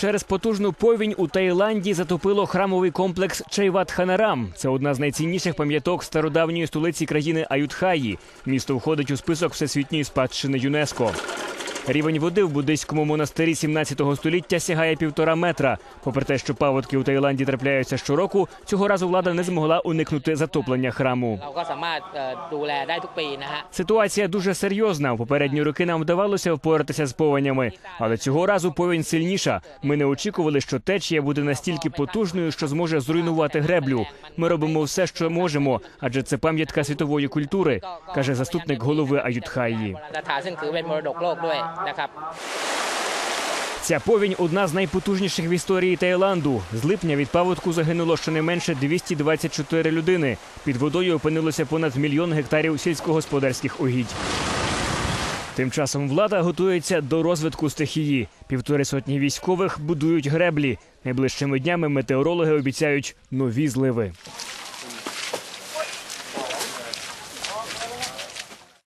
Через потужну повінь у Таїланді затопило храмовий комплекс Чайват-Ханарам. Це одна з найцінніших пам'яток стародавньої столиці країни Аютхаї. Місто входить у список всесвітньої спадщини ЮНЕСКО. Рівень води в буддийському монастирі 17 століття сягає півтора метра. Попри те, що паводки у Таїланді трапляються щороку, цього разу влада не змогла уникнути затоплення храму. Ситуація дуже серйозна. У попередні роки нам вдавалося впоратися з повенями, але цього разу повінь сильніша. Ми не очікували, що течія буде настільки потужною, що зможе зруйнувати греблю. Ми робимо все, що можемо, адже це пам'ятка світової культури, каже заступник голови Аютхаї. สถานซึ่งถือเป็นมรดกโลกด้วยนะครับ Ця повінь одна з найпотужніших в історії Таїланду. З липня від паводку загинуло щонайменше 224 людини. Під водою опинилося понад мільйон гектарів сільськогосподарських угідь. Тим часом влада готується до розвитку стихії. Півтори сотні військових будують греблі. Найближчими днями метеорологи обіцяють нові зливи.